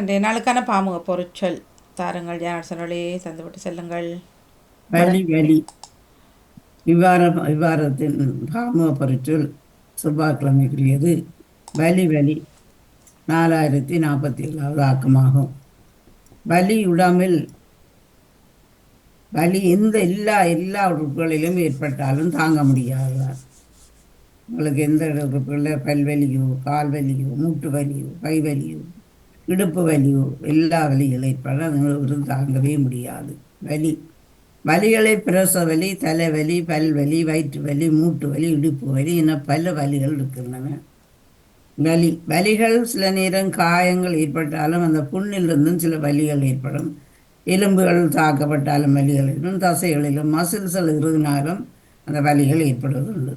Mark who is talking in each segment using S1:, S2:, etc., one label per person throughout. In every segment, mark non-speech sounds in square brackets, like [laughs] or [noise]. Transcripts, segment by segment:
S1: அன்றைய நாளுக்கான பாமுக பொருட்கள் தாருங்கள் ஜானசனொலி தந்துவிட்டு செல்லுங்கள்.
S2: வலி வலி. இவ்வார விவாரத்தின் பாமுக பொருட்கள் செவ்வாய்க்கிழமைக்குரியது. வலி வலி. நாலாயிரத்தி நாற்பத்தி ஏழாவது ஆக்கமாகும். வலி உடம்பில் வலி எந்த எல்லா எல்லா உறுப்புகளிலும் ஏற்பட்டாலும் தாங்க முடியாதுதான் உங்களுக்கு எந்த உறுப்புகளில்? பல்வலியோ கால் வலியோ மூட்டு வலியோ கை வலியோ இடுப்பு வலியோ எல்லா வலிகளை ஏற்பட அது தாங்கவே முடியாது. வலி வலிகளை பிரச வலி தலைவலி பல்வலி வயிற்று வலி மூட்டு வலி இடுப்பு வலி என பல வலிகள் இருக்கின்றன. வலி வலிகள் சில நேரம் காயங்கள் ஏற்பட்டாலும் அந்த புண்ணிலிருந்தும் சில வலிகள் ஏற்படும். எலும்புகள் தாக்கப்பட்டாலும் வலிகள் ஏற்படும். தசைகளிலும் மசில்ஸில் இருந்தாலும் அந்த வலிகள் ஏற்படுவதுண்டு.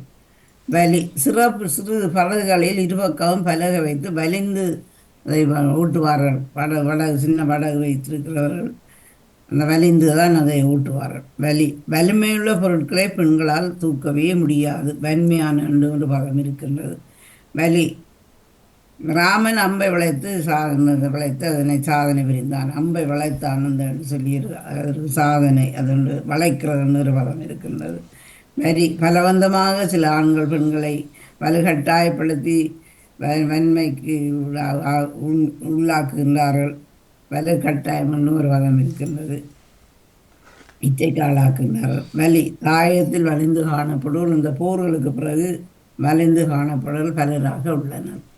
S2: வலி சிறப்பு சிறு படகுகளில் இருபக்கமும் பலகை வைத்து வலிந்து அதை ஊட்டுவார்கள் படகு படகு சின்ன படகு வைத்திருக்கிறவர்கள் அந்த வலிந்து தான் அதை ஊட்டுவார்கள். வலி வலிமையுள்ள பொருட்களை பெண்களால் தூக்கவே முடியாது. வன்மையான என்று ஒரு பதம் இருக்கின்றது. வலி ராமன் அம்பை விளைத்து சாதனை விளைத்து அதனை சாதனை புரிந்தான். அம்பை வளைத்தான் என்று சொல்லி ஒரு சாதனை அது வளைக்கிறதுன்னு வளைக்கிறது ஒரு பதம் இருக்கின்றது. வரி பலவந்தமாக சில ஆண்கள் பெண்களை வலுகட்டாயப்படுத்தி வன்மைக்கு உள்ளா- ஆ- உள்- உள்ளாக்குகின்றார்கள். வலுக்கட்டாயம் என்று ஒரு பதம் இருக்கின்றது. இச்சைக்கு ஆளாக்குகின்றார்கள் வலி தாயத்தில் வலிந்து காணப்படும் இந்த போர்களுக்கு பிறகு வலிந்து காணப்படல் பலராக உள்ளனர்.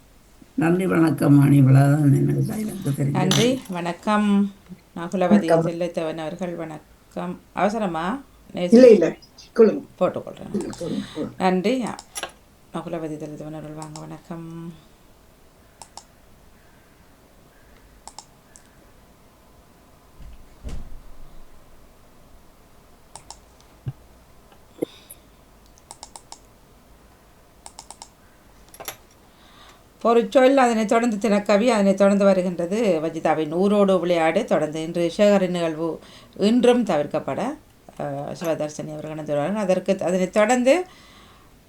S2: நன்றி வணக்கம் மணி இவ்வளவுதான் எனக்கு எனக்கு தெரியும்
S1: நன்றி வணக்கம். நகுலவதி செல்லைத்தவன் அவர்கள் வணக்கம். அவசரமா?
S3: இல்ல இல்ல.
S1: போட்டுக்கொள்கிறேன் நன்றி. அகுலவதி செல்லைத்தவன் அவர்கள் வாங்க வணக்கம். பொருட்சொல் அதனை தொடர்ந்து தினக்கவி அதனை தொடர்ந்து வருகின்றது வஜிதாவின் ஊரோடு விளையாடு தொடர்ந்து இன்று சேகரின் நிகழ்வு இன்றும் தவிர்க்கப்பட சிவதர்சனி அவர்கள் இணைந்து வருவார்கள் அதற்கு அதனை தொடர்ந்து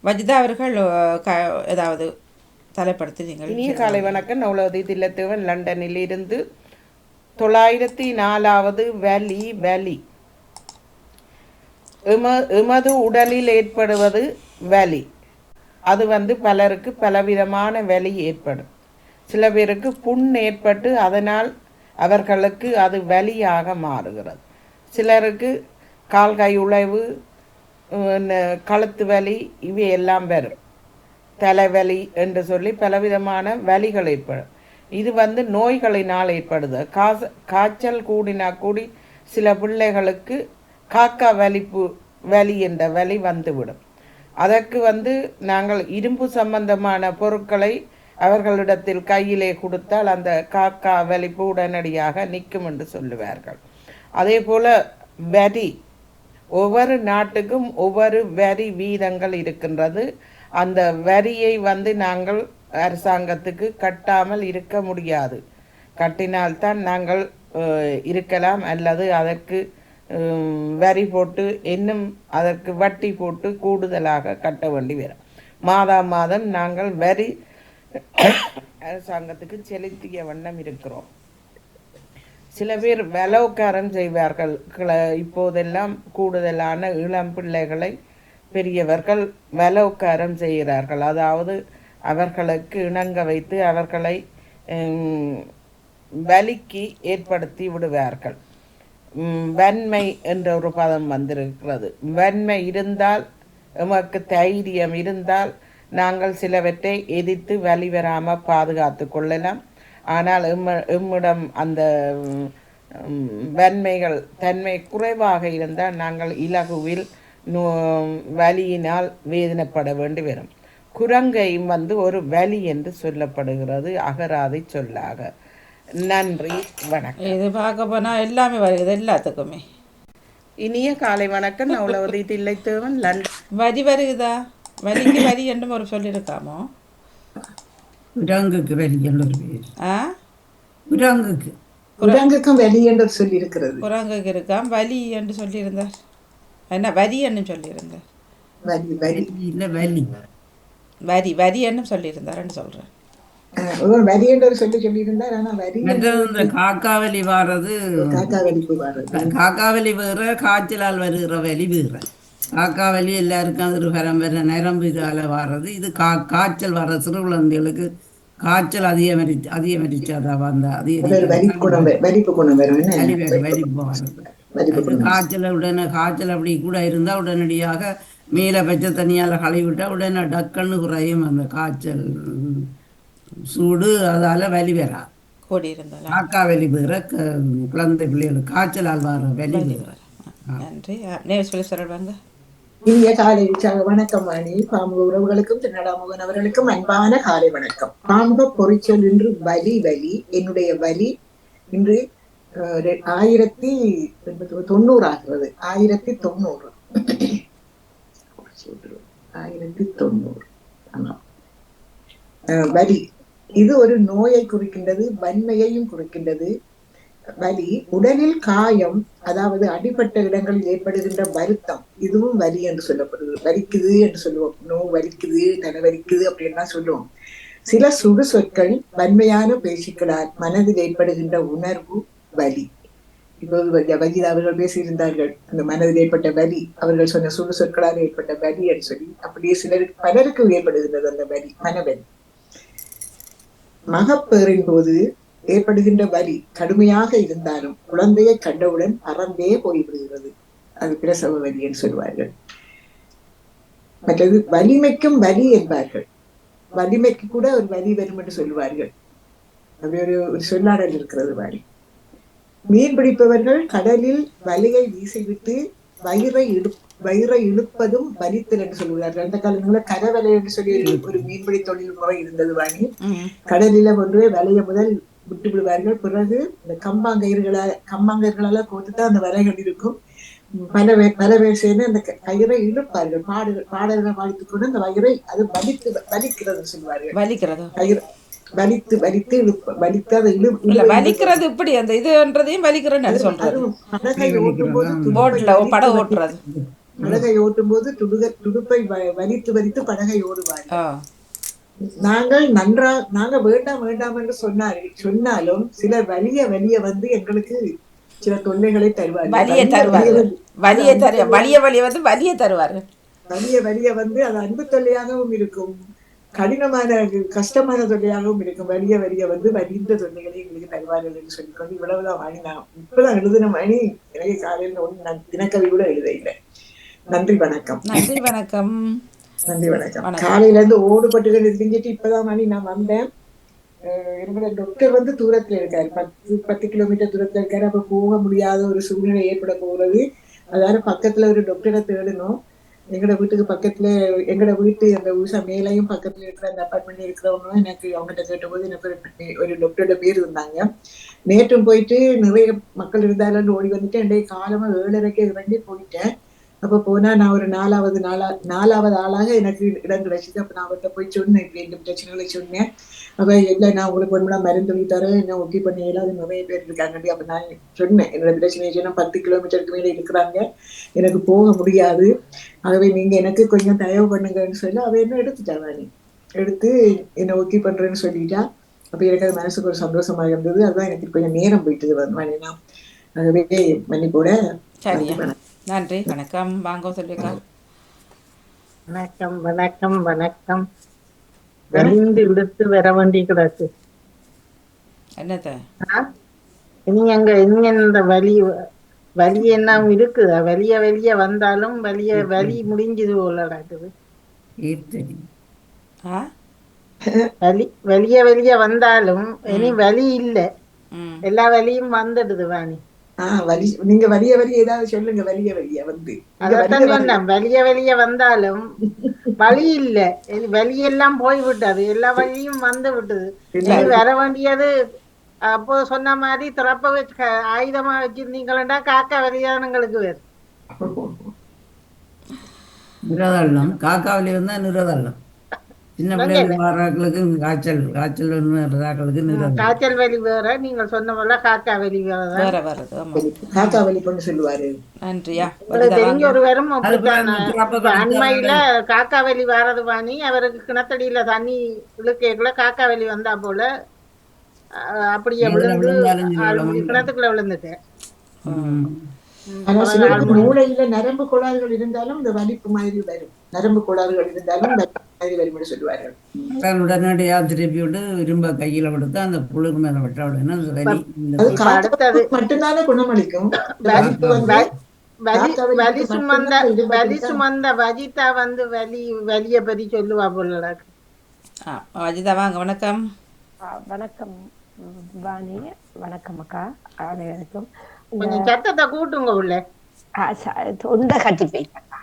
S1: வஜிதா அவர்கள் க ஏதாவது தலைப்படுத்தி நீங்கள்
S3: இனிய காலை வணக்கம். நவலோதி தில்லத்தேவன் லண்டனில் இருந்து தொள்ளாயிரத்தி நாலாவது வலி வலி. எம எமது உடலில் ஏற்படுவது வலி. அது வந்து பலருக்கு பலவிதமான வலி ஏற்படும். சில பேருக்கு புண் ஏற்பட்டு அதனால் அவர்களுக்கு அது வலியாக மாறுகிறது. சிலருக்கு கால் கை உழைவு கழுத்து வலி இவை எல்லாம் வரும் தலைவலி என்று சொல்லி பலவிதமான வலிகள் ஏற்படும். இது வந்து நோய்களினால் ஏற்படுது. காச காய்ச்சல் கூடினா கூடி சில பிள்ளைகளுக்கு காக்கா வலிப்பு வலி என்ற வலி வந்துவிடும். அதற்கு வந்து நாங்கள் இரும்பு சம்பந்தமான பொருட்களை அவர்களிடத்தில் கையிலே கொடுத்தால் அந்த காக்கா வலிப்பு உடனடியாக நிற்கும் என்று சொல்லுவார்கள். அதே போல் வரி ஒவ்வொரு நாட்டுக்கும் ஒவ்வொரு வரி வீதங்கள் இருக்கின்றது. அந்த வரியை வந்து நாங்கள் அரசாங்கத்துக்கு கட்டாமல் இருக்க முடியாது. கட்டினால்தான் நாங்கள் இருக்கலாம் அல்லது அதற்கு வரி போட்டு இன்னும் அதற்கு வட்டி போட்டு கூடுதலாக கட்ட வேண்டி வரும். மாதா மாதம் நாங்கள் வரி அரசாங்கத்துக்கு செலுத்திய வண்ணம் இருக்கிறோம். சில பேர் வலவுக்காரம் செய்வார்கள். இப்போதெல்லாம் கூடுதலான இளம் பிள்ளைகளை பெரியவர்கள் வலவுக்காரம் செய்கிறார்கள். அதாவது அவர்களுக்கு இணங்க வைத்து அவர்களை வலிக்கு ஏற்படுத்தி விடுவார்கள். வன்மை என்ற ஒரு பதம் வந்திருக்கிறது. வன்மை இருந்தால் எமக்கு தைரியம் இருந்தால் நாங்கள் சிலவற்றை எதிர்த்து வழி வராமல் பாதுகாத்து கொள்ளலாம். ஆனால் எம்ம எம்மிடம் அந்த வன்மைகள் தன்மை குறைவாக இருந்தால் நாங்கள் இலகுவில் நோ- வலியினால் வேதனைப்பட வேண்டி வரும் குரங்கையும் வந்து ஒரு வலி என்று சொல்லப்படுகிறது அகராதி சொல்லாக. நன்றி வணக்கம்.
S1: இது பார்க்க போனால் எல்லாமே வருகிறது எல்லாத்துக்குமே.
S3: இனிய காலை வணக்கம் நவலவதி தில்லைத்தேவன் லண்டன்
S1: வரி வருகுதா வரிக்கு வரி என்றும் ஒரு சொல்லியிருக்காமோ
S2: குரங்குக்கு வலி என்று ஒரு பேர்.
S1: ஆ?
S2: குரங்குக்கு.
S4: குரங்குக்கும் வெளி என்று சொல்லி இருக்கிறது
S1: குரங்குக்கு இருக்காம் வலி என்று சொல்லியிருந்தார். என்ன வரி என்று சொல்லியிருந்தார்.
S4: வலி வலி.
S2: வலி இல்லை வலி.
S1: வரி வரி என்று சொல்லியிருந்தாருன்னு சொல்கிறேன்
S4: ஒரு வரி என்ற சொல்லி சொல்லியிருந்தார் வரி
S2: இந்த காக்காவலி வாரது
S4: காக்கா வலிப்பு வர்றது
S2: காக்காவலி வேற காய்ச்சலால் வருகிற வலி வேற. காக்காவலி எல்லாருக்கும் அது ஒரு பரம்பரை நரம்பு இதால் வர்றது இது கா காய்ச்சல் வர்ற சிறு குழந்தைகளுக்கு காய்ச்சல் அதிகமரிச்சு அதிகமரிச்சாதான் வந்த
S4: அது ஒரு வலி குணம் வ- வலிப்பு குணம் வரும். என்ன?
S2: வலி வேறு வலிப்பு வர்றது
S4: வலிப்பு
S2: அது
S4: குணம்
S2: காய்ச்சல் உடனே காய்ச்சல் அப்படி கூட இருந்தால் உடனடியாக மேலே பச்சை தண்ணியால் கழுவி விட்டால் உடனே டக்குன்னு குறையும் அந்த காய்ச்சல். சூடு அதால் வலி
S1: இருந்தாலும்
S2: காக்கா வலி க- குழந்தை பிள்ளைகளுக்கு காய்ச்சலால் வர வலி வேற.
S1: நன்றி. நேர் சொல்லி சொல்லுவாங்க
S4: இனிய காலை வணக்கம் அணி. பாமுக உறவுகளுக்கும் திருநடாமுகன் அவர்களுக்கும் அன்பான காலை வணக்கம். பாமுக பொறிச்சொல் இன்று வலி வலி. என்னுடைய வலி இன்று ஆயிரத்தி தொண்ணூறு ஆகிறது. ஆயிரத்தி தொண்ணூறு. ஆயிரத்தி தொண்ணூறு. ஆமாம் வலி. இது ஒரு நோயை குறிக்கின்றது வன்மையையும் குறிக்கின்றது. வலி உடலில் காயம் அதாவது அடிபட்ட இடங்களில் ஏற்படுகின்ற வருத்தம் இதுவும் வலி என்று சொல்லப்படுது. வலிக்குது என்று சொல்லுவோம். நோ வலிக்குது தலை வலிக்குது அப்படின்லாம் சொல்லுவோம். சில சுடு சொற்கள் வன்மையான பேச்சுக்களால் மனதில் ஏற்படுகின்ற உணர்வு வலி. இப்போது வலி வஜிதா அவர்கள் பேசியிருந்தார்கள். அந்த மனதில் ஏற்பட்ட வலி அவர்கள் சொன்ன சுடு சொற்களால் ஏற்பட்ட வலி என்று சொல்லி அப்படியே சிலருக்கு பலருக்கு ஏற்படுகின்றது அந்த வலி மனவலி. மகப்பேறின் போது ஏற்படுகின்ற வலி கடுமையாக இருந்தாலும் குழந்தையை கண்டவுடன் பறந்தே போய்விடுகிறது. அது பிரசவ வலி என்று சொல்வார்கள். மற்றது வலிமைக்கும் வலி என்பார்கள். வலிமைக்கு கூட ஒரு வலி வரும் என்று சொல்லுவார்கள் அப்படி ஒரு ஒரு சொல்லாடல் இருக்கிறது வலி மீன் பிடிப்பவர்கள் கடலில் வலையை வீசிவிட்டு வயிறை இழு வயிறை இழுப்பதும் வலித்தல் என்று சொல்லுவார்கள் அந்த காலங்களில் கரவலை என்று சொல்லி ஒரு- மீன்பிடி தொழில் முறை இருந்தது வாணி கடலில கொண்டு போய் வலைய முதல் விட்டு விடுவார்கள். பிறகு இந்த கம்பாங்கயிறுகளால கம்பாங்கயிறுகளால கோத்துதான் அந்த வலைகள் இருக்கும். பல பேர் பல பேர் சேர்ந்து அந்த க- கயிறை இழுப்பார்கள். பாடுகள் பாடல்கள் பாடித்துக் கொண்டு அந்த வயிறை அது வலித்து வலிக்கிறது சொல்வார்கள்.
S1: வலிக்கிறதோ?
S4: கயிறு வலித்து வலித்து இழுப்ப வலித்து அதை இழு
S1: வலிக்கிறது இப்படி அந்த இதுன்றதையும் வலிக்கிறேன்னு சொல்றது
S4: படகை ஓட்டும் போது
S1: போட்ல படம் ஓட்டுறது.
S4: படகை ஓட்டும் போது துடுக துடுப்பை வ- வலித்து வலித்து படகை ஓடுவார்கள்.
S1: ஆ.
S4: நாங்கள் நன்றா நாங்க வேண்டாம் வேண்டாம் என்று சொன்னார் சொன்னாலும் சிலர் வலிய வலிய வந்து எங்களுக்கு சில தொல்லைகளை தருவார்கள்.
S1: வலியை தருவார்கள். வலியை தரு வலிய வலிய வந்து வலியை தருவார்கள்.
S4: வலிய வலிய வந்து அது அன்பு தொல்லையாகவும் இருக்கும். கடினமான கஷ்டமான தொல்லையாகவும் இருக்கும். வலிய வலிய வந்து வலிந்த தொல்லைகளை எங்களுக்கு தருவார்கள் என்று சொல்லிக்கொண்டு இவ்வளவுதான் வாணி நான் இப்பதான் எழுதின மணி. எனக்கு காலையில் ஒன்று நான் தினக்கவி கூட எழுத இல்லை நன்றி வணக்கம்.
S1: நன்றி வணக்கம்.
S4: நன்றி வணக்கம். காலையில இருந்து ஓடுபட்டுகள் இருந்துட்டு இப்பதான் மணி நான் வந்தேன். என்னோட டாக்டர் வந்து தூரத்துல இருக்காரு. பத்து பத்து கிலோமீட்டர் தூரத்துல இருக்காரு. அப்ப போக முடியாத ஒரு சூழ்நிலை ஏற்பட போகிறது. அதாவது பக்கத்துல ஒரு டாக்டரை தேடணும். எங்கட வீட்டுக்கு பக்கத்துல எங்கட வீட்டு அந்த உஷா மேலையும் பக்கத்துல இருக்கிற அந்த அப்பார்ட்மெண்ட் இருக்கிறவங்களும் எனக்கு அவங்ககிட்ட கேட்டபோது எனக்கு ஒரு ஒரு டாக்டரோட பேர் இருந்தாங்க. நேற்றும் போயிட்டு நிறைய மக்கள் இருந்தாலும் ஓடி வந்துட்டு என்னுடைய காலமா ஏழரைக்கு இறங்கி போயிட்டேன். அப்ப போனா நான் ஒரு நாலாவது நாளா நாலாவது ஆளாக எனக்கு இடம் கிடைச்சது அப்ப நான் அவர்கிட்ட போய் சொன்னேன் இப்படி இந்த பிரச்சனைகளை சொன்னேன். அப்ப இல்ல நான் உங்களுக்கு ஒண்ணு மருந்து எழுதி தரேன் என்ன ஓகே பண்ணிடலாம் அது நிறைய பேர் இருக்காங்க. அப்ப நான் சொன்னேன் என்னோட பிரச்சனை சொன்னா பத்து கிலோமீட்டருக்கு மேல இருக்கிறாங்க. எனக்கு போக முடியாது. ஆகவே நீங்க எனக்கு கொஞ்சம் தயவு பண்ணுங்கன்னு சொல்லி அவ என்ன எடுத்துட்டா நீ எடுத்து என்ன ஓகே பண்றேன்னு சொல்லிட்டா. அப்ப எனக்கு அது மனசுக்கு ஒரு சந்தோஷமா இருந்தது. அதுதான் எனக்கு கொஞ்சம் நேரம் போயிட்டது வேணும்னா ஆகவே மன்னிப்போட
S1: நன்றி வணக்கம். வாங்க சொல்லிக்கா.
S5: வணக்கம் வணக்கம் வணக்கம். வலிந்து இழுத்து வர வேண்டி கிடக்கு
S1: என்னத்த?
S5: இனி அங்க இனி இந்த வலி வலி என்ன இருக்குதா வெளிய வெளிய வந்தாலும் வலிய வலி முடிஞ்சது போல நடக்குது
S2: ஏத்தடி
S1: ஆ?
S5: வலி வெளிய வெளிய வந்தாலும் இனி வலி இல்ல. எல்லா வலியும் வந்துடுது வாணி.
S4: ஆஹ் வலி நீங்க வலிய வலிய ஏதாவது சொல்லுங்க வலிய வலிய வந்து. வலிய வலி-
S5: சொன்னேன் வெளிய வெளிய வந்தாலும் வலி இல்ல. வலியெல்லாம் போய் விட்டது எல்லா வலியும் வந்து விட்டது. வர வேண்டியது அப்போ சொன்ன மாதிரி திறப்ப வச்சு ஆயுதமா வச்சிருந்தீங்களா காக்கா வலியானங்களுக்கு வேறு.
S2: நிரதள்ளம் காக்காவிலே வந்தால் நிரதள்ளம் சின்ன பிள்ளைகளுக்கு வர்றாக்களுக்கு காய்ச்சல் காய்ச்சல் வர்றாக்களுக்கு நிறம்
S5: காய்ச்சல் வலி வேற நீங்க சொன்ன போல காக்கா வலி வேற.
S1: வேற வருது ஆமா.
S4: காக்கா வலி பண்ணு சொல்லுவாரு.
S1: நன்றியா.
S5: தெரிஞ்ச ஒரு இப்ப அண்மையில காக்கா வலி வர்றது வாணி அவருக்கு கிணத்தடியில தண்ணி இழுக்கைக்குள்ள காக்கா வலி வந்தா போல அப்படியே விழுந்து கிணத்துக்குள்ள விழுந்துட்டேன்.
S4: ஆனா சிலருக்கு மூளையில நரம்பு கோளாறுகள் இருந்தாலும் இந்த வலிப்பு மாதிரி வரும். நரம்பு கோளாறுகள் இருந்தாலும் மாதிரி வரும்னு சொல்லுவார்கள்.
S2: அதான் உடனடியாக திருப்பி விட்டு இரும்ப கையில கொடுத்து அந்த புழுக்கு மேல விட்ட உடனே
S4: மட்டும்தானே குணமளிக்கும்.
S5: வலி சுமந்த வலி
S4: மட்டும்தான்.
S5: சுமந்த வஜிதா வந்து வலி வலிய பத்தி சொல்லுவா போல எனக்கு.
S1: ஆ வஜிதா வாங்க வணக்கம்.
S6: வணக்கம். வாணி. வணக்கம் அக்கா. அனைவருக்கும்.
S5: கொஞ்சம் சத்தத்தை கூட்டுங்க உள்ள.
S6: தொண்டை கட்டி போயிட்டக்கா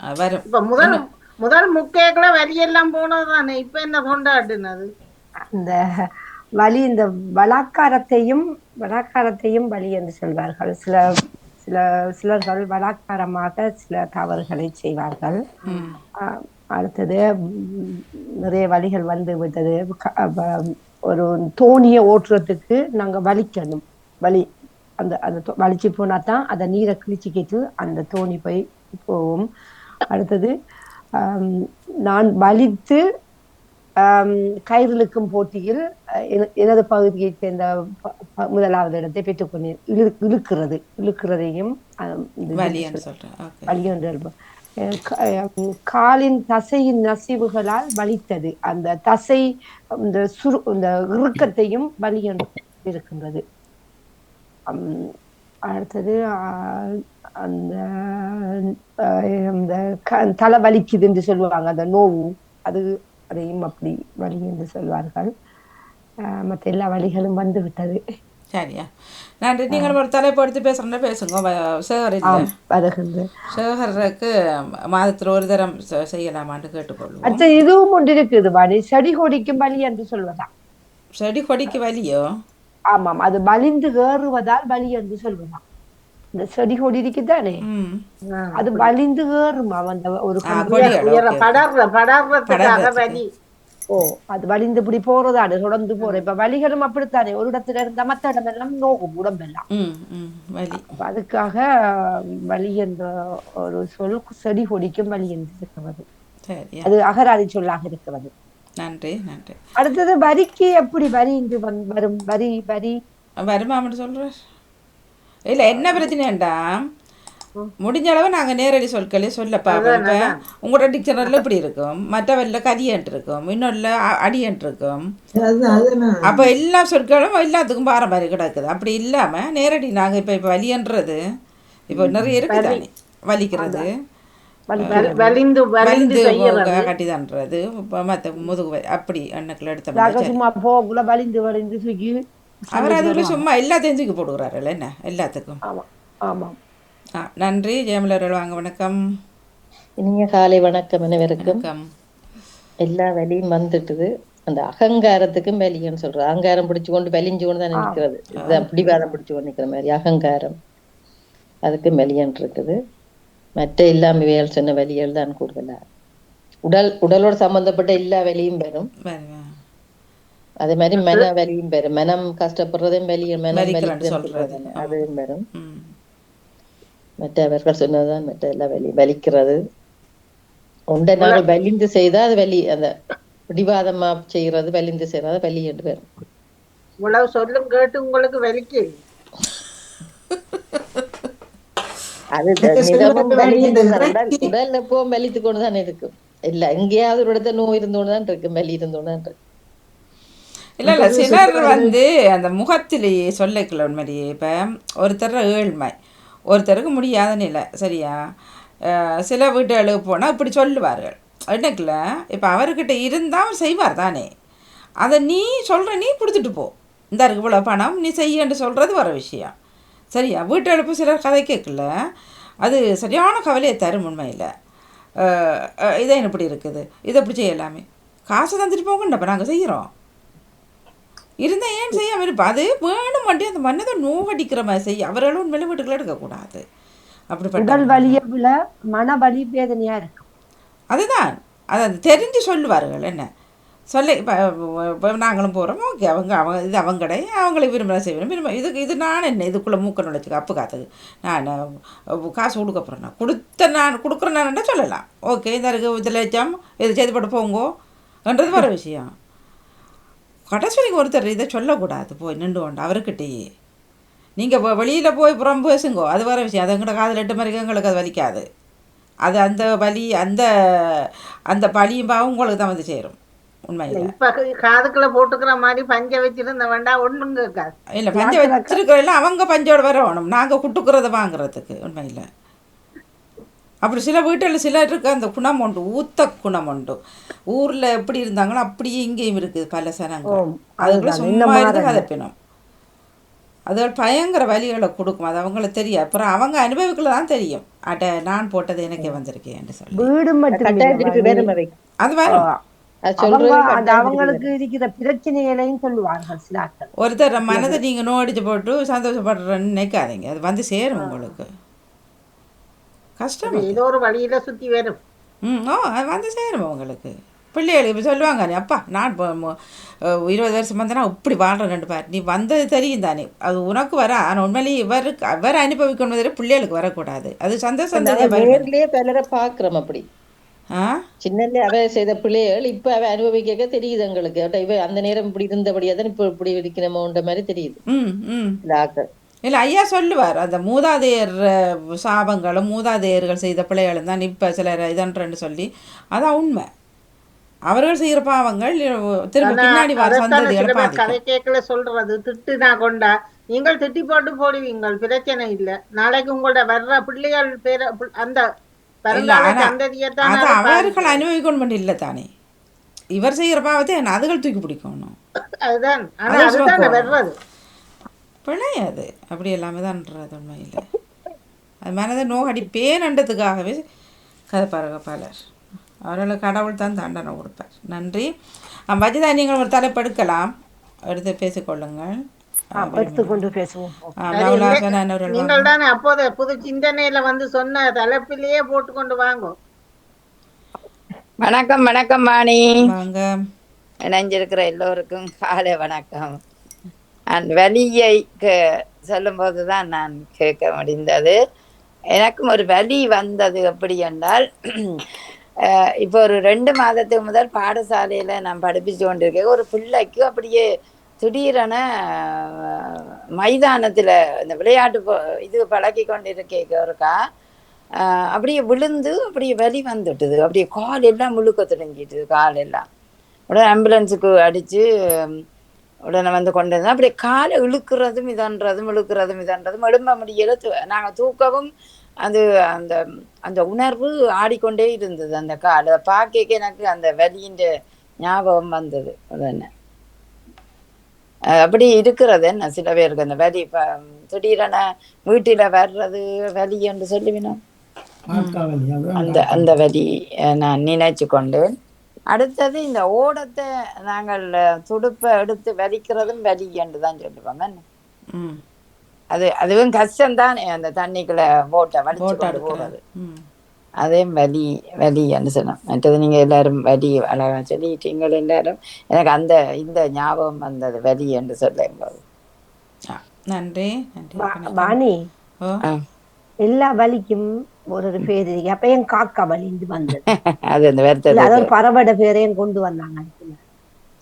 S1: ஆ, வரும்.
S5: இப்ப முதல் முதல் முக்கேக்குள்ள வலியெல்லாம் போனது தானே இப்ப என்ன கொண்டாட்டுனது
S6: அந்த வலி இந்த பலாக்காரத்தையும் பலாக்காரத்தையும் வலி என்று சொல்வார்கள். சில சில சிலர்கள் பலாத்காரமாக சில தவறுகளை செய்வார்கள். அடுத்தது ம், நிறைய வழிகள் வந்து விட்டது. ஒரு தோணியை ஓட்டுறதுக்கு நாங்க வலிக்கணும். வலி. அந்த அந்த வலிச்சு போனா தான் அந்த நீரை கிழிச்சிக்கிட்டு அந்த தோணி போய் போகும். அடுத்தது நான் வலித்து ஆம், கயிறிழுக்கும் போட்டியில் எனது பகுதியைச் சேர்ந்த முதலாவது இடத்தை பெற்றுக்கொண்டேன். இழு இழுக்கிறது இழுக்கிறதையும் வலியொன்று காலின் தசையின் நசிவுகளால் வலித்தது. அந்த தசை இந்த சுரு இந்த இறுக்கத்தையும் வலியொன்று இருக்கின்றது அம், அடுத்தது அந்த அந்த க- தலை வலிக்குது என்று சொல்லுவாங்க அந்த நோவு. அது அதையும் அப்படி வலி என்று சொல்வார்கள். மற்ற எல்லா வலிகளும் வந்து விட்டது
S1: சரியா. நன்றி. நீங்கள் ஒரு தலைப்பு எடுத்து பேசுறேன்னா பேசுங்க. சேகர் சேகருக்கு மாதத்தில் ஒரு தரம் செய்யலாமான்னு கேட்டுக்கொள்வோம்.
S6: அடுத்த இதுவும் ஒன்று இருக்குது வாணி செடி கொடிக்கும் வலி என்று சொல்வதா?
S1: செடி கொடிக்கு வலியோ?
S6: ஆமாம் அது வலிந்து ஏறுவதால் வலி என்று சொல்வதாம் இந்த செடி கொடி இருக்குதானே? அது வலிந்து ஏறுமா அந்த ஒரு.
S5: வலி
S6: ஓ அது வலிந்து இப்படி போறதாடு தொடர்ந்து போற. இப்ப வலிகளும் அப்படித்தானே ஒரு இடத்துல இருந்தா மத்த இடமெல்லாம் நோகும் உடம்பெல்லாம். அதுக்காக வலி என்ற ஒரு சொல் செடி கொடிக்கும் வலி என்று இருக்கிறது.
S1: சரியா.
S6: அது அகராதி சொல்லாக இருக்கிறது.
S1: நன்றி நன்றி.
S6: அடுத்தது வரிக்கு எப்படி வரி வந்- வரும்? வரி வரி.
S1: வருமாமன்னு சொல்கிறார் இல்லை என்ன பிரச்சனைண்டா முடிஞ்ச அளவு நாங்கள் நேரடி சொற்களே சொல்ல பார்ப்போம் இப்போ உங்களோட டிக்ஷனரியில் இப்படி இருக்கும். மற்றவரில் கரியன்ட்டு இருக்கும் இன்னொருல அடியன்ட்டு இருக்கும் அப்போ எல்லா சொற்களும் எல்லாத்துக்கும் பாரம்பரியம் கிடக்குது. அப்படி இல்லாமல் நேரடி நாங்கள் இப்போ இப்போ வலின்றது இப்போ நிறைய இருக்குது தானே வலிக்கிறது.
S5: வலி- வலிந்து வலிந்து
S1: கட்டி இப்போ மற்ற முதுகு அப்படி
S6: நாங்க
S1: எடுத்த
S6: சும்மா போக்குள்ள வலிந்து வலிந்து தூக்கி
S1: அவர் அதுக்குள்ள சும்மா எல்லாத்தையும் தூக்கி போடுகிறார்கள் என்ன? எல்லாத்துக்கும்.
S6: ஆமா ஆமாம்
S1: ஆ நன்றி. ஜெயமலர்கள் வாங்க வணக்கம்.
S7: இனிய காலை வணக்கம் அனைவருக்கும்.
S1: வணக்கம்.
S7: எல்லா வேலையும் வந்துட்டுது. அந்த அகங்காரத்துக்கும் வேலியன்னு சொல்றது அகங்காரம் பிடிச்சு கொண்டு வலிஞ்சு கொண்டு தான் நிற்கிறது பிடிவாதம் பிடிச்சு கொண்டு நிற்கிற மாதிரி. அகங்காரம். அதுக்கு மெலியன் இருக்குது மற்ற எல்லா வேல் சொன்ன வலிகள் தான் கூடுதலா உடல் உடலோட சம்பந்தப்பட்ட எல்லா வேலையும் வரும் அதே மாதிரி மன வலியும் வரும் மனம் கஷ்டப்படுறதும் வெளியும் மனம்.
S1: சொல்றது.
S7: அதுவும் வரும்
S1: ம்.
S7: மற்றவர்கள் சொன்னதுதான் மற்ற எல்லா வலி வலிக்கிறது. ஒன்றை நாங்கள் வலிந்து செய்தா அது வலி. அந்த பிடிவாதமா செய்யறது வலிந்து செய்யறது வலி என்று பேர்
S5: இவ்வளவு சொல்லும் கேட்டு உங்களுக்கு வலிக்கு.
S7: அது வலிக்கிட்டு தான் உடல் எப்பவும் வலித்து கொண்டுதான் இருக்கும் இல்ல எங்கேயாவது ஒரு இடத்துல நோய் இருந்தோன்னு தான் இருக்கு வலி இருந்தோன்னு தான் இருக்கு.
S1: இல்லை இல்லை சிலர் வந்து அந்த முகத்திலேயே சொல்லக்கல உண்மையிலேயே இப்போ ஒருத்தர் ஏழ்மை ஒருத்தருக்கு முடியாத நிலை சரியா? சில வீட்டுகளுக்கு போனால் இப்படி சொல்லுவார்கள். என்னக்குல இப்போ அவர்கிட்ட இருந்தால் அவர் செய்வார் தானே. அதை நீ சொல்கிற நீ கொடுத்துட்டு போ. இந்த இருக்கு இவ்வளோ பணம் நீ செய்யன்னு சொல்கிறது வர விஷயம். சரியா? வீட்டு எழுப்பு சிலர் கதை கேட்கல. அது சரியான கவலையை தரும் உண்மையில். இதே இப்படி இருக்குது? இதை இப்படி செய்யலாமே காசு தந்துட்டு போங்கண்டப்ப நாங்கள் செய்கிறோம் இருந்தா ஏன் செய்யாம இருப்பா? அது வேணும் மட்டும். அந்த மன்னதை நோகடிக்கிற மாதிரி செய்ய. அவர்களும் உண்மையில வீட்டுக்குள்ள எடுக்கக்கூடாது. அப்படிப்பட்ட
S6: உடல் வலியை விட மன வலி வேதனையா இருக்கு
S1: அதுதான். அதை தெரிஞ்சு சொல்லுவார்கள் என்ன? சொல்லி இப்போ இப்போ நாங்களும் போகிறோம் ஓகே அவங்க அவங்க இது அவங்க கடை அவங்களுக்கு விரும்புகிற செய்வோம் விரும்ப இதுக்கு இது நான் என்ன இதுக்குள்ளே மூக்க நுழைச்சிக்க அப்பு காத்துக்கு நான் காசு கொடுக்க போகிறேன் நான் கொடுத்த நான் கொடுக்குறேன் நான் சொல்லலாம். ஓகே இந்த இருக்கு இதில் லட்சம் இது செய்து போட்டு போங்கோ என்றது வர விஷயம். கடைசி ஒருத்தர் இதை சொல்லக்கூடாது. போய் நின்று கொண்டு அவர்கிட்டயே நீங்கள் வெளியில் போய் புறம் பேசுங்கோ அது வர விஷயம். அது எங்கள்கிட்ட காதில் எட்டு மாதிரி எங்களுக்கு அது வலிக்காது. அது அந்த வலி அந்த அந்த பழியும் பாவம் உங்களுக்கு தான் வந்து சேரும். உண்மையில்.
S5: இப்ப காதுக்குள்ள போட்டுக்கிற மாதிரி பஞ்ச வச்சிருந்த வேண்டாம் ஒண்ணும் கேட்காது
S1: இல்லை பஞ்ச வச்சிருக்கிறதில்ல அவங்க பஞ்சோட வரணும். நாங்கள் குட்டுக்கிறத வாங்குறதுக்கு உண்மையில். அப்படி சில வீட்டில் சிலருக்கு அந்த குணம் உண்டு ஊத்த குணம் உண்டு ஊரில் எப்படி இருந்தாங்களோ அப்படியே இங்கேயும் இருக்குது பல சனங்கள். அதுக்குள்ள சும்மா இருந்து. கதைப்பினம். அதுகள் பயங்கர வலிகளை கொடுக்கும். அது அவங்களுக்கு தெரியும் அப்புறம் அவங்க அனுபவிக்கல தான் தெரியும். அட நான் போட்டது எனக்கே வந்திருக்கேன்னு சொல்லி. அது வரும்
S6: அவங்களுக்கு இருக்கிற பிரச்சனைகளையும் சொல்லுவார்கள் சில ஆட்கள்.
S1: ஒருத்தர் மனதை நீங்கள் நோடிச்சு போட்டு சந்தோஷப்படுறேன்னு நினைக்காதீங்க. அது வந்து சேரும் உங்களுக்கு. கஷ்டம்.
S5: ஏதோ ஒரு வழியில சுத்தி வரும்.
S1: ம் ஓ அது வந்து சேரும் உங்களுக்கு. பிள்ளைகள் இப்போ சொல்லுவாங்க நீ அப்பா நான் இருபது வருஷம் வந்தேன்னா இப்படி வாழ்கிறேன் ரெண்டு பேர். நீ வந்தது தெரியும் தானே. அது உனக்கு வர. ஆனால் உண்மையிலேயே இவருக்கு அவர் அனுபவிக்கணும் பிள்ளைகளுக்கு வரக்கூடாது. அது சந்தோஷம்
S7: நாங்க. நேர்லயே பலரை பாக்குறோம் அப்படி. சின்னல அவ செய்த பிள்ளைகள் இப்ப அவ அனுபவிக்க தெரியுது எங்களுக்கு. இவ அந்த நேரம் இப்படி இருந்தபடியா தான் இப்ப இப்படி இருக்கணுமோன்ற மாதிரி தெரியுது.
S1: இல்லை ஐயா சொல்லுவார் அந்த மூதாதையர் சாபங்களும் மூதாதையர்கள் செய்த பிள்ளைகளும் தான் இப்போ சிலர் இதன்றன்னு சொல்லி. அதான் உண்மை. அவர்கள் செய்கிற பாவங்கள் திரும்ப பின்னாடி வர சந்ததிகளை
S5: கதை கேட்கல சொல்றது. திட்டுனா கொண்டா நீங்கள் திட்டி போட்டு போடுவீங்கள் பிரச்சனை இல்ல. நாளைக்கு உங்களோட வர்ற பிள்ளைகள் பேர அந்த
S1: அது அவர்கள். அனுபவிக்கணும் இல்லை தானே. இவர் செய்கிற பாவத்தை அதுகள் தூக்கி பிடிக்கணும்.
S5: அதுதான்.
S1: அது பிழை அப்படி எல்லாமே தான்ன்றது உண்மையில். அது மனதை நோகடிப்பேனன்றதுக்காகவே கதைப்பாருங்க பலர் அவர்களுக்கு கடவுள் தான் தண்டனை கொடுப்பார். நன்றி. வஜிதா நீங்கள் ஒரு தலைப்படுக்கலாம் எடுத்து பேசிக்கொள்ளுங்கள்.
S6: எடுத்துக்கொண்டு பேசுவோம்.
S5: நீங்கள். தானே அப்போது புது சிந்தனையில வந்து சொன்ன தலைப்பிலேயே போட்டு கொண்டு வாங்க.
S8: வணக்கம் வணக்கம் வாணி
S1: வாங்க.
S8: இணைஞ்சிருக்கிற எல்லோருக்கும் காலை வணக்கம். நான் வலியை சொல்லும்போது தான் நான் கேட்க முடிந்தது. எனக்கும் ஒரு வலி வந்தது எப்படி என்றால் இப்போ ஒரு ரெண்டு மாதத்துக்கு முதல் பாடசாலையில் நான் படிப்பிச்சு கொண்டிருக்கேன். ஒரு பிள்ளைக்கு அப்படியே திடீரென மைதானத்தில் இந்த விளையாட்டு இது பழக்கி கொண்டிருக்கேன் ஒருக்கா அப்படியே விழுந்து அப்படியே வலி வந்துட்டுது. அப்படியே கால் எல்லாம் முழுக்க தொடங்கிட்டுது கால் எல்லாம். உடனே ஆம்புலன்ஸுக்கு அடித்து உடனே வந்து கொண்டு வந்தோம் அப்படியே காலை இழுக்கிறதும் இதன்றதும் இழுக்கிறதும் இதன்றதும் எழும்ப முடியல. நாங்கள் தூக்கவும் அது அந்த அந்த உணர்வு ஆடிக்கொண்டே இருந்தது அந்த காலை. பார்க்க எனக்கு அந்த வலியின் ஞாபகம் வந்தது. உடனே. அப்படி இருக்கிறது என்ன? சில பேருக்கு அந்த வலி திடீரென வீட்டில் வர்றது வலி என்று சொல்லுவினோம். அந்த அந்த வலி நான் நினைச்சு கொண்டேன் அடுத்தது இந்த ஓடத்தை நாங்கள் துடுப்பை எடுத்து வலிக்கிறதும் வலி என்று தான் சொல்லுவோம். என்ன? அது அதுவும் கஷ்டம்தான் அந்த தண்ணிக்குள்ள போட்டை வலிச்சு
S1: போட்டோ
S8: அதே வலி வலி என்று சொன்னோம் மற்றது நீங்க எல்லாரும் வலி அழகா சொல்லிட்டீங்க எல்லாரும் எனக்கு அந்த இந்த ஞாபகம் வந்தது வலி என்று சொல்லும்போது
S1: ஆ, நன்றி.
S6: வாணி. எல்லா வலிக்கும் ஒரு ஒரு பேர் இருக்கு அப்ப என் காக்கா வலிந்து வந்தது
S8: அது அந்த வருத்தத்தை
S6: அது ஒரு பறவட பேரையும் கொண்டு வந்தாங்க.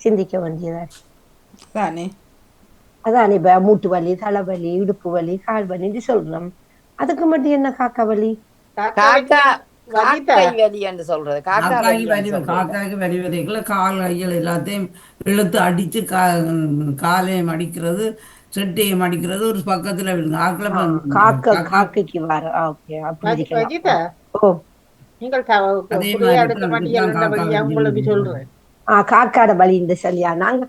S6: சிந்திக்க வேண்டியதா.
S1: தானே
S6: அதான் இப்ப மூட்டு வலி தலைவலி இடுப்பு வலி கால் வலின்னு சொல்றோம் அதுக்கு மட்டும் என்ன காக்கா வலி
S8: காக்கா
S5: வலிதா?
S8: காக்கை வலி என்று சொல்றது. காக்கா
S2: காக்காய்க்கு
S8: வலி
S2: காக்காய்க்கு வலி வரைக்குள்ள கால் கைகள் எல்லாத்தையும் இழுத்து அடிச்சு கா காலையும் அடிக்கிறது செட்டையும் அடிக்கிறது ஒரு பக்கத்துல
S6: காக்கைக்கு வர. ஓகே. அப்படி
S5: சொல்றேன்
S6: காக்காட வலி இந்த சரியா நாங்க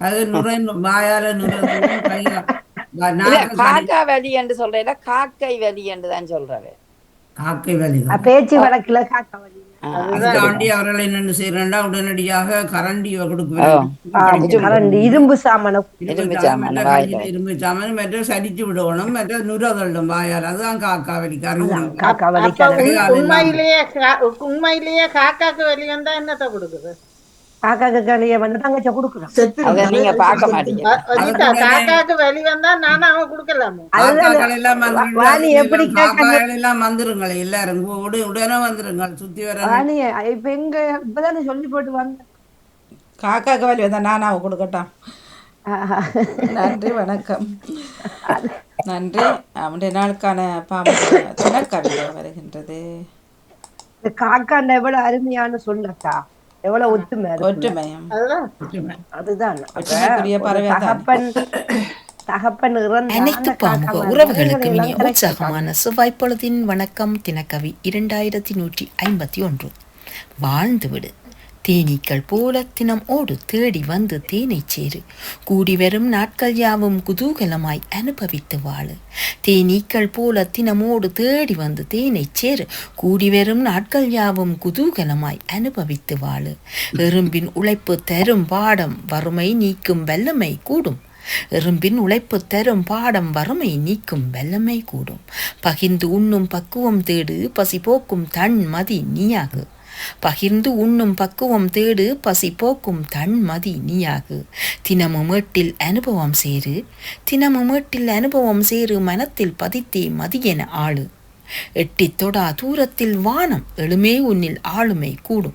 S2: அது நுரை வாயால நுரை. [laughs]
S8: காக்கா வலி என்று சொல்றேன். காக்கை வலி என்று தான் சொல்றவே
S2: காக்கை வலி
S6: அஹ், பேச்சு வழக்குல காக்கா வலி.
S2: அதுக்காண்டி அவர்கள் என்னென்ன செய்யறா உடனடியாக கரண்டி
S6: கரண்டி இரும்பு சாமனை.
S8: இரும்பு சாமான் வாயில
S2: இரும்பு சாமான் மற்ற சரிச்சு விடணும் மற்ற நுரதள்ளும் வாயால். அதுதான் காக்கா வலிக்காரு
S6: காக்கா
S5: உண்- உண்மையிலேயே உண்மையிலேயே காக்காக்கு வெளி வந்தா என்னத்தை கொடுக்குது?
S6: காக்காக்கு களிய வந்து தங்கச்ச கொடுக்கலாம்
S8: நீங்க பார்க்க மாட்டீங்க.
S5: காக்காக்கு வெளி வந்தா நானும் அவன் கொடுக்கலாமே.
S2: வந்துருங்க.
S6: வாணி எப்படி
S2: எல்லாம் வந்துருங்கள் எல்லாரும். உட- உடனே வந்துருங்கள் சுத்தி வர
S6: ராணி இப்ப எங்க இப்பதானே சொல்லி போட்டு வந்த.
S1: காக்காக்கு வலி வந்தால் நானாக கொடுக்கட்டாம் நன்றி வணக்கம். நன்றி. அவனுடைய நாளுக்கான பாம்பு தினக்கவிதை வருகின்றது.
S6: காக்காண்ட எவ்வளவு அருமையான சொல்லக்கா எவ்வளவு ஒத்துமை அது.
S1: ஒற்றுமையம்
S5: அதுதான்.
S6: தகப்பன் தகப்பன்
S9: அனைத்து பாமுக
S6: மாதிரி
S9: உறவுகளுக்கும் இனிய உற்சாகமான செவ்வாய் பொழுதின் வணக்கம் தினக்கவி இரண்டாயிரத்தி நூற்றி ஐம்பத்தி ஒன்று. வாழ்ந்துவிடு. தேனீக்கள் போல தினம் ஓடு தேடி வந்து தேனை சேரு. கூடி வரும் நாட்கள் யாவும் குதூகலமாய் அனுபவித்து வாழு. தேனீக்கள் போல தினமோடு தேடி வந்து தேனை சேரு. கூடி வரும் நாட்கள் யாவும் குதூகலமாய் அனுபவித்து வாழு. எறும்பின் உழைப்பு தரும் பாடம் வறுமை நீக்கும் வல்லமை கூடும். எறும்பின் உழைப்பு தரும் பாடம் வறுமை நீக்கும் வல்லமை கூடும். பகிர்ந்து உண்ணும் பக்குவம் தேடு பசி போக்கும் தன் மதி நீயாகு. பகிர்ந்து உண்ணும் பக்குவம் தேடு பசி போக்கும் தன் மதி நீயாகு. தினமும் ஏட்டில் அனுபவம் சேரு தினமும் ஏட்டில் அனுபவம் சேரு மனத்தில் பதித்தே மதியென ஆளு. எட்டி தொடா தூரத்தில் வானம் எழுமே உன்னில் ஆளுமை கூடும்.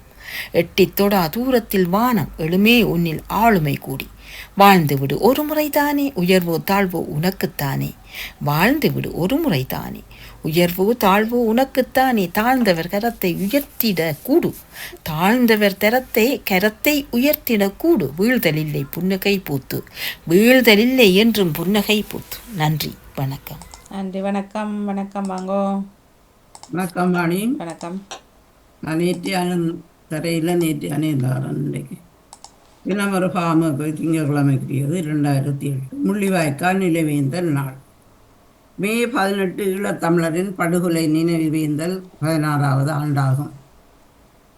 S9: எட்டித் தொடா தூரத்தில் வானம் எழுமே உன்னில் ஆளுமை கூடி. வாழ்ந்து விடு ஒரு முறைதானே உயர்வோ தாழ்வோ உனக்குத்தானே. வாழ்ந்து விடு ஒரு முறைதானே உயர்வோ தாழ்வோ உனக்குத்தானே தாழ்ந்தவர் கரத்தை உயர்த்திட கூடு. தாழ்ந்தவர் தரத்தை கரத்தை உயர்த்திட கூடு. வீழ்தலில்லை புன்னகை பூத்து. வீழ்தலில்லை என்றும் புன்னகை பூத்து. நன்றி வணக்கம்.
S1: நன்றி வணக்கம் வணக்கம் வாங்கோ.
S2: வணக்கம் ராணி.
S1: வணக்கம்.
S2: நான் நேற்று அணு தரையில் நேற்று அணிந்தாரன் இன்றைக்கு தினம் ஒரு பாமுக்கு திங்கட்கிழமைக்குரியது ரெண்டாயிரத்தி எட்டு. முள்ளிவாய்க்கால் நிலைவேந்தல் நாள். மே பதினெட்டு ஈழத்தமிழரின் படுகொலை நினைவேந்தல் பதினாறாவது ஆண்டாகும்.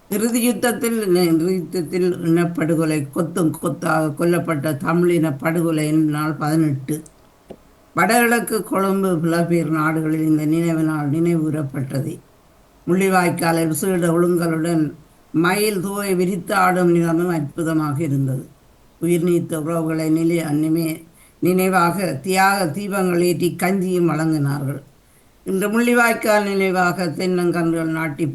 S2: இறுதி யுத்தத்தில் யுத்தத்தில் இனப்படுகொலை கொத்தும் கொத்தாக கொல்லப்பட்ட தமிழின படுகொலையின் நாள் பதினெட்டு. வடகிழக்கு கொழும்பு புலப்பெயர் நாடுகளில் இந்த நினைவு நாள் நினைவுறப்பட்டது. முள்ளிவாய்க்காலில் விசேட ஒழுங்கலுடன் மயில் தூவை விரித்து ஆடும் நிலமும் அற்புதமாக இருந்தது. உயிர் நீத்த உறவுகளை நிலை அன்னிமே நினைவாக தியாக தீபங்கள் ஏற்றி கஞ்சியும் வழங்கினார்கள். இன்று முள்ளிவாய்க்கால் நினைவாக தென்னங்கன்றுகள் நாட்டி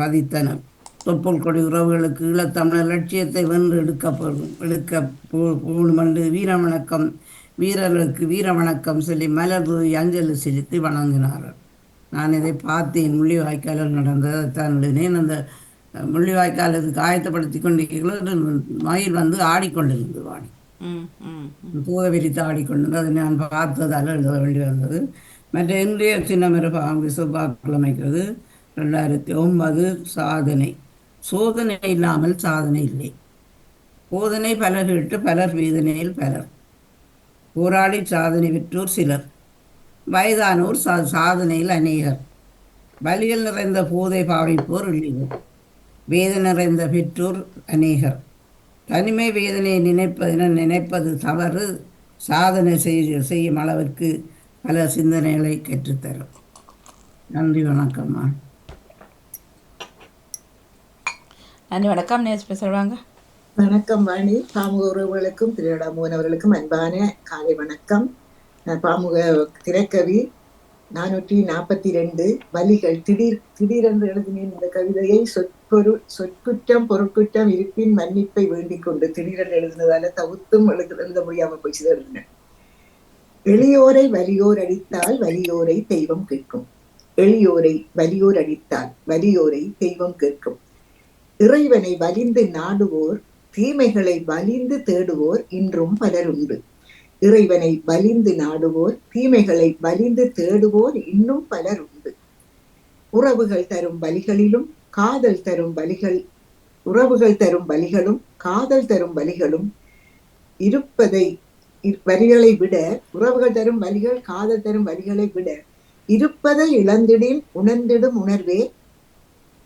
S2: பதித்தனர். தொப்புள் கொடி உறவுகளுக்கு ஈழத்தமிழர் லட்சியத்தை வென்று எடுக்கப்படும் எடுக்க போடுமென்று வீர வணக்கம் வீரர்களுக்கு வீர வணக்கம் சொல்லி மலர் தூவி அஞ்சலி செலுத்தி வணங்கினார்கள். நான் இதை பார்த்தேன் முள்ளிவாய்க்காலில் நடந்ததை தான் எழுதினேன் அந்த முள்ளிவாய்க்காலுக்கு ஆயத்தப்படுத்தி கொண்டிருக்கிறோம் மயில் வந்து ஆடிக்கொண்டிருந்தது வாடி.
S1: ம் ம்
S2: பூத அதை நான் பார்த்ததால் எழுத வேண்டி வந்தது மற்ற இன்றைய சின்னமர செவ்வாய்க்கிழமைக்கிறது ரெண்டாயிரத்தி ஒன்பது சாதனை சோதனை இல்லாமல் சாதனை இல்லை போதனை பலர் கேட்டு பலர் வேதனையில் பலர் போராடி சாதனை பெற்றோர் சிலர் வயதானோர் சா சாதனையில் அநேகர் வலிகள் நிறைந்த போதை பாவிப்போர் இல்லையர் வேதனை நிறைந்த பெற்றோர் அநேகர் தனிமை வேதனையை நினைப்பது நினைப்பது தவறு? சாதனை செய்ய செய்யும் அளவிற்கு பல சிந்தனைகளை கற்றுத்தரும். நன்றி வணக்கம்மா
S1: நன்றி வணக்கம். நேஸ் சொல்லுவாங்க?
S4: வணக்கம் வாணி. பாமுக உறவுகளுக்கும் திரையிட மோகன் அவர்களுக்கும் அன்பான காலை வணக்கம். பாமுக திரைக்கவி நானூற்றி நாற்பத்தி ரெண்டு வலிகள் திடீர் திடீரென்று எழுதினேன் இந்த கவிதையை. சொற்பொரு சொற்குற்றம் பொருட்குற்றம் இருப்பின் மன்னிப்பை வேண்டிக் கொண்டு திடீரென்று எழுதினதால தவிர்த்தும் எழுத எழுத முடியாம போச்சு எழுதினேன் எளியோரை வலியோர் அடித்தால் வலியோரை தெய்வம் கேட்கும். எளியோரை வலியோர் அடித்தால் வலியோரை தெய்வம் கேட்கும். இறைவனை வலிந்து நாடுவோர் தீமைகளை வலிந்து தேடுவோர் இன்றும் பலர் உண்டு இறைவனை வலிந்து நாடுவோர் தீமைகளை வலிந்து தேடுவோர் இன்னும் பலர் உண்டு. உறவுகள் தரும் வலிகளிலும் காதல் தரும் வலிகள் உறவுகள் தரும் வலிகளும் காதல் தரும் வலிகளும் இருப்பதை இ- வரிகளை விட உறவுகள் தரும் வலிகள் காதல் தரும் வலிகளை விட இருப்பதை இழந்திடின் உணர்ந்திடும் உணர்வே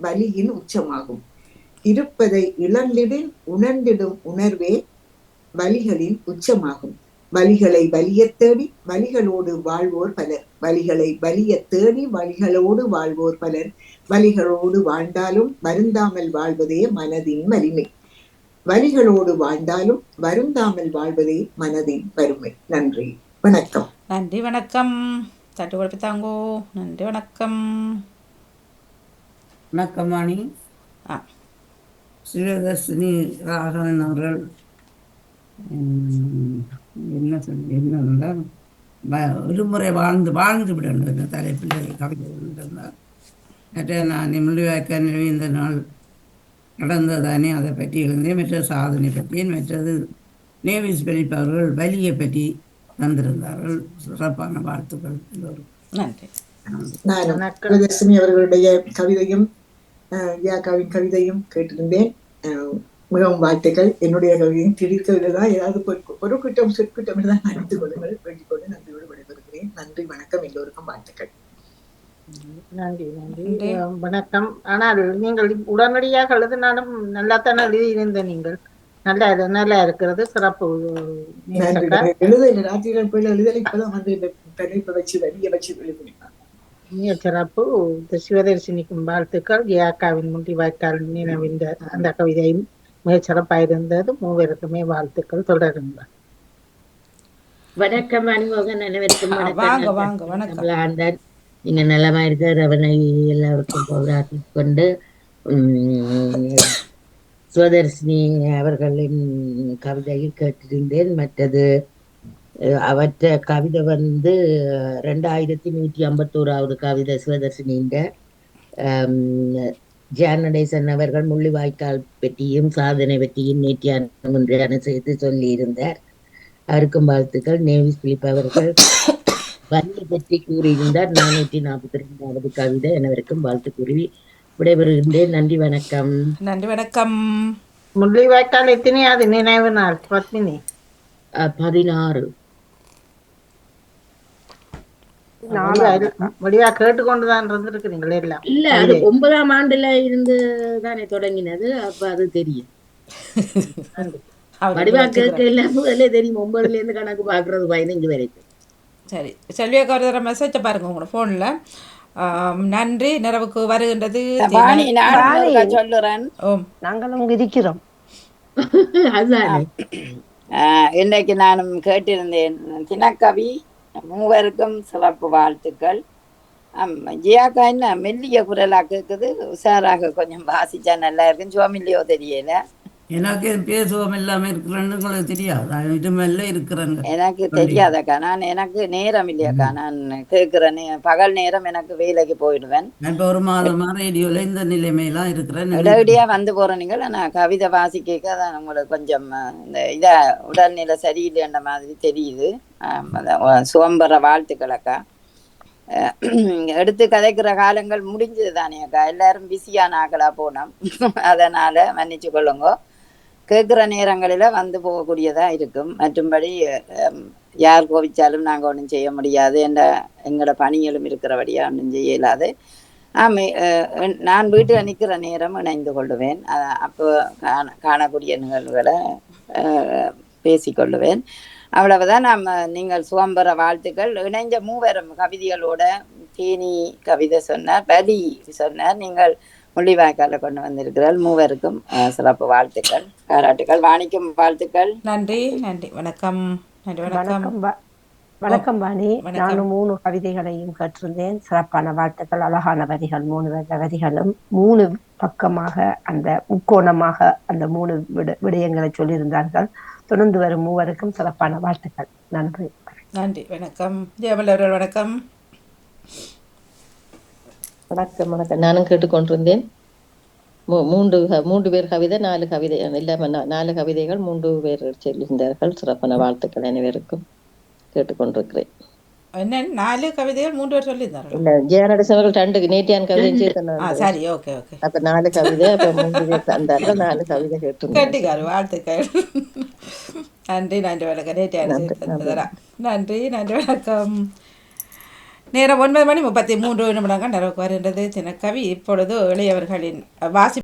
S4: வலியின் உச்சமாகும். இருப்பதை இழந்திடின் உணர்ந்திடும் உணர்வே வலிகளின் உச்சமாகும். வலிகளை வலியத் தேடி வலிகளோடு வாழ்வோர் பலர். வலிகளை வலியத் தேடி வலிகளோடு வாழ்வோர் பலர். வலிகளோடு வாழ்ந்தாலும் வருந்தாமல் வாழ்வதே மனதின் வலிமை. வலிகளோடு வாழ்ந்தாலும் வருந்தாமல் வாழ்வதே மனதின் வறுமை. நன்றி. வணக்கம்.
S1: நன்றி வணக்கம். தட்டு கொடுப்பு தாங்கோ. நன்றி வணக்கம்.
S2: வணக்கமாணி
S1: ஆ.
S2: சிவதர்ஷினி ராகவன் அவர்கள். என்ன சொல்லி என்னென்றால் வ- ஒரு முறை வாழ்ந்து வாழ்ந்து விடணும் என்ற தலைப்பில் கவிதை இருந்தார் மற்ற நான் நிறுவி இந்த நாள் நடந்ததானே அதை பற்றி எழுந்தேன். மற்ற சாதனை பற்றி மற்றது நேவிஸ் பெலிப் அவர்கள் வலியை பற்றி தந்திருந்தார்கள். சிறப்பான வாழ்த்துக்கள் எல்லோரும்.
S4: கவிதர்ஷினி அவர்களுடைய கவிதையும் யாக்காவின் கவிதையும் கேட்டிருந்தேன். மிகவும் வாழ்த்துக்கள் என்னுடைய கவிதையும் திடீர்க்கவில்தான் ஏதாவது பொறு- ஒரு குற்றம் சொற்குற்றம் தான் அணித்துக் கொள்ளுங்கள். வேண்டிக் கொண்டு நன்றியோடு விடைபெறுகிறேன். நன்றி வணக்கம். எல்லோருக்கும் வாழ்த்துக்கள்.
S5: நன்றி நன்றி. வணக்கம். ஆனால் நீங்கள் உடனடியாக எழுதினாலும் நல்லா தானே எழுதியிருந்த நீங்கள். நல்லா நல்லா இருக்கிறது. சிறப்பு.
S4: நன்றி.
S5: நேசக்கா.
S4: எழுத இல்லை ராத்திரிகள் போய் எழுதல. இப்பதான் வந்து இந்த தலைப்பை வச்சு வலிய வச்சு எழுதினேன்
S5: மிக சிறப்பு. இந்த சிவதரிசனிக்கும் வாழ்த்துக்கள். ஜியாக்காவின் முண்டி வாய்க்கால் நினைவிந்த அந்த கவிதையும். மிக சிறப்பாக இருந்தது மூவருக்குமே வாழ்த்துக்கள். தொடருங்கள்.
S10: வணக்கம் அனுபவம் அனைவருக்கும் வணக்கம்.
S1: வாங்க வாங்க வணக்கம்.
S10: நம்மள ஆண்டார் நீங்க நலமா இருக்கார் அவனை எல்லாருக்கும் போராட்டி கொண்டு உம், சுவதர்ஷினி அவர்களின் கவிதையை கேட்டிருந்தேன். மற்றது அவற்ற கவிதை வந்து ரெண்டாயிரத்தி நூற்றி ஐம்பத்தோராவது கவிதை சிவதர்ஷினின்ற ஜானடேசன் அவர்கள் முள்ளிவாய்க்கால் பற்றியும் சாதனை பற்றியும் நேற்றியான ஒன்றையான செய்து சொல்லியிருந்தார். அவருக்கும் வாழ்த்துக்கள். நேவிஸ் பிலிப் அவர்கள் வன்னியை பற்றி கூறியிருந்தார். நானூற்றி நாற்பத்தி ரெண்டாவது கவிதை அனைவருக்கும் வாழ்த்து கூறி விடைபெறுகின்றேன். நன்றி வணக்கம்.
S1: நன்றி வணக்கம்.
S5: முள்ளி வாய்க்கால் எத்தனையாவது நினைவு நாள்? பத்மினி.
S10: பதினாறு.
S5: முடிவா கேட்டுக்கொண்டுதான் இருந்திருக்கிறீங்களே
S10: இல்ல. அது ஒன்பதாம் ஆண்டுல இருந்து தானே தொடங்கினது அப்ப அது தெரியும். வடிவா முதல்ல தெரியும். ஒன்பதுல இருந்து கணக்கு பாக்குறது பதினஞ்சு வரைக்கும்.
S1: சரி செல்வியக்கா ஒரு தடவை மெசேஜை பாருங்க உங்களோட ஃபோனில் நன்றி நிறைவுக்கு வருகின்றது.
S8: சொல்லுறேன்.
S6: நாங்களும் இருக்கிறோம்.
S10: அதுதானே.
S8: ஆஹ் இன்றைக்கு நானும் கேட்டிருந்தேன் தினக்கவி மூவருக்கும் சிறப்பு வாழ்த்துக்கள். ஜியாக்கா என்ன மெல்லிய குரலா கேக்குது? உஷாராக கொஞ்சம் வாசிச்சா நல்லா இருக்குன்னு சுவமில்லையோ தெரியல.
S2: எனக்கு பேசுவோம் எல்லாமே இருக்கிறேன்னு உங்களுக்கு தெரியாது? நான் இதுமெல்லாம் இருக்கிறேங்க
S8: எனக்கு தெரியாதக்கா. நான் எனக்கு நேரம் இல்லையாக்கா. நான் கேட்கிற நே பகல் நேரம் எனக்கு வேலைக்கு போயிடுவேன்.
S2: இப்போ ஒரு மாதமா ரேடியோல இந்த நிலைமையெல்லாம் இருக்கிறேன்
S8: இடவடியா வந்து போற நீங்கள் நான் கவிதை வாசிக்க தான் உங்களுக்கு கொஞ்சம் இந்த இத உடல்நிலை சரியில்லைன்ற மாதிரி தெரியுது. சுவம்பர வாழ்த்துக்கள் அக்கா அஹ், எடுத்து கதைக்கிற காலங்கள் முடிஞ்சது தானே அக்கா எல்லாரும் பிஸியான ஆக்களா போனோம். அதனால மன்னிச்சு கொள்ளுங்க. கேட்குற நேரங்களில் வந்து போகக்கூடியதாக இருக்கும். மற்றும்படி யார் கோவிச்சாலும் நாங்கள் ஒன்றும் செய்ய முடியாது. என்ற எங்களோட பணிகளும் இருக்கிறபடியாக ஒன்றும் செய்ய இல்லாது நான் வீட்டில் நிற்கிற நேரம் இணைந்து கொள்ளுவேன். அப்போ காண காணக்கூடிய நிகழ்வுகளை அஹ், பேசிக்கொள்ளுவேன் அவ்வளவுதான். நம்ம நீங்கள் சுவம்பர வாழ்த்துக்கள். இணைஞ்ச மூவரும் கவிதைகளோட தேனி கவிதை சொன்னார் பலி சொன்னார். நீங்கள் முள்ளிவாய்க்கால கொண்டு வந்திருக்கிறார். மூவருக்கும் சிறப்பு வாழ்த்துக்கள். பாராட்டுக்கள். வாணிக்கும் வாழ்த்துக்கள்.
S1: நன்றி நன்றி. வணக்கம். நன்றி வணக்கம்.
S6: வணக்கம் வாணி. நானும் மூணு கவிதைகளையும் கற்றிருந்தேன் சிறப்பான வாழ்த்துக்கள். அழகான வரிகள். மூணு வரி- வரிகளும் மூணு பக்கமாக அந்த முக்கோணமாக அந்த மூணு விட விடயங்களை சொல்லியிருந்தார்கள். தொடர்ந்து வரும் மூவருக்கும் சிறப்பான வாழ்த்துக்கள். நன்றி.
S1: நன்றி. வணக்கம். ஜெயமல் அவர்கள் வணக்கம்.
S7: வணக்கம் வணக்கம். நானும் கேட்டுக்கொண்டிருந்தேன். மூன்று மூன்று பேர் கவிதை நாலு கவிதை இல்லாம நாலு கவிதைகள் மூன்று பேர் சொல்லியிருந்தார்கள். சிறப்பான வாழ்த்துக்கள் அனைவருக்கும் கேட்டுக்கொண்டிருக்கிறேன்.
S1: என்ன நாலு கவிதைகள் மூன்று பேர் சொல்லியிருந்தார்கள்?
S7: இல்ல ஜெயநடேசன் அவர்கள் ரெண்டு. நேற்றியான் கவிதை
S1: சரி ஓகே ஓகே.
S7: அப்ப நாலு கவிதை அப்ப மூன்று பேர் தந்தார்கள். நாலு கவிதை கேட்டிருந்தேன்
S1: கட்டிக்காரு வாழ்த்துக்கள். நன்றி நன்றி வணக்கம். நேற்று நன்றி நன்றி நன்றி வணக்கம். நேரம் ஒன்பது மணி முப்பத்தி மூன்று நிமிடங்கள் நிறைவுக்கு வருகின்றது தினக்கவி இப்பொழுது இளையவர்களின் வாசி